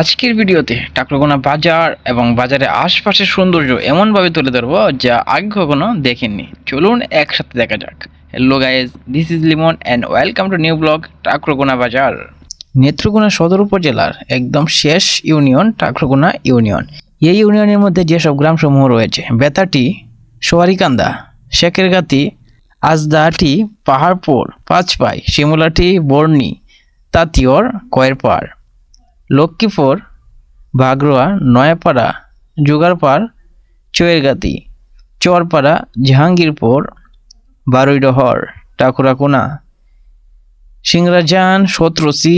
আজকের ভিডিওতে টাকরগোনা বাজার এবং বাজারের আশপাশের সৌন্দর্য এমনভাবে তুলে ধরবো যা আগে কখনো দেখেননি। চলুন একসাথে দেখা যাক। Hello guys this is Limon and welcome to new blog Takargona Bazar. Netrokona Sadar উপজেলার একদম শেষ ইউনিয়ন, টাকরগোনা ইউনিয়ন। এই ইউনিয়নের মধ্যে যেসব গ্রামসমূহ রয়েছে, বেতাটি, সোয়ারিকান্দা শেখেরগাতি আজদাহাটি, পাহাড়পুর, পাঁচপাই, শিমুলাটি, বর্ণি, তাঁতিয়র, কয়েরপাড়। লক্ষ্মীপুর, বাগরোয়া, নয়াপাড়া, জোগাড়পাড় চয়েরগাতি চরপাড়া, জাহাঙ্গীরপুর, বারুইডহর, টাকুরাকোনা, সিংরাজান সতরসি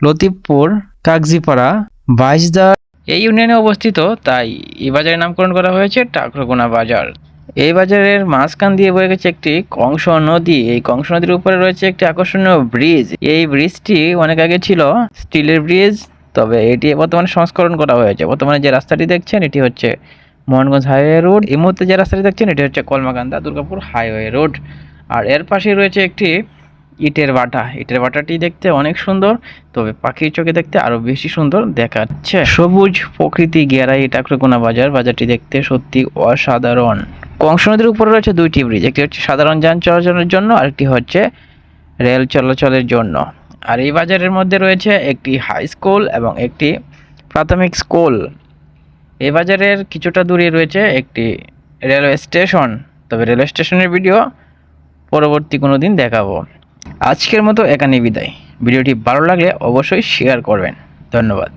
লতিফপুর কাগজিপাড়া বাইশদা এই ইউনিয়নে অবস্থিত, তাই এই বাজারের নামকরণ করা হয়েছে টাকরকোনা বাজার। এই বাজারের মাঝখান দিয়ে বয়ে গেছে একটি কংস নদী। এই কংস নদীর উপরে রয়েছে একটি আকর্ষণীয় ব্রিজ। এই ব্রিজটি অনেক আগে ছিল স্টিলের ব্রিজ, তবে এটি বর্তমানে সংস্করণ করা হয়েছে। বর্তমানে যে রাস্তাটি দেখছেন, এটি হচ্ছে মোহনগঞ্জ হাইওয়ে রোড। এই মুহূর্তে যে রাস্তাটি দেখছেন, এটি হচ্ছে কলমাকান্দা দুর্গাপুর হাইওয়ে রোড। আর এর পাশে রয়েছে একটি ইটের বাটা। ইটের বাটাটি দেখতে অনেক সুন্দর, তবে পাখির চোখে দেখতে আরও বেশি সুন্দর দেখাচ্ছে। সবুজ প্রকৃতি গেরাই টাকরকোনা বাজার। বাজারটি দেখতে সত্যি অসাধারণ। কংস নদীর উপরে রয়েছে দুইটি ব্রিজ, একটি হচ্ছে সাধারণ যান চলাচলের জন্য, আরেকটি হচ্ছে রেল চলাচলের জন্য। আর এই বাজারের মধ্যে রয়েছে একটি হাই স্কুল এবং একটি প্রাথমিক স্কুল এই বাজারের কিছুটা দূরে রয়েছে একটি রেলওয়ে স্টেশন তবে রেলওয়ে স্টেশনের ভিডিও পরবর্তী কোনো দিন দেখাবো। আজকের মতো এখানেই বিদায়। ভিডিওটি ভালো লাগলে অবশ্যই শেয়ার করবেন। ধন্যবাদ।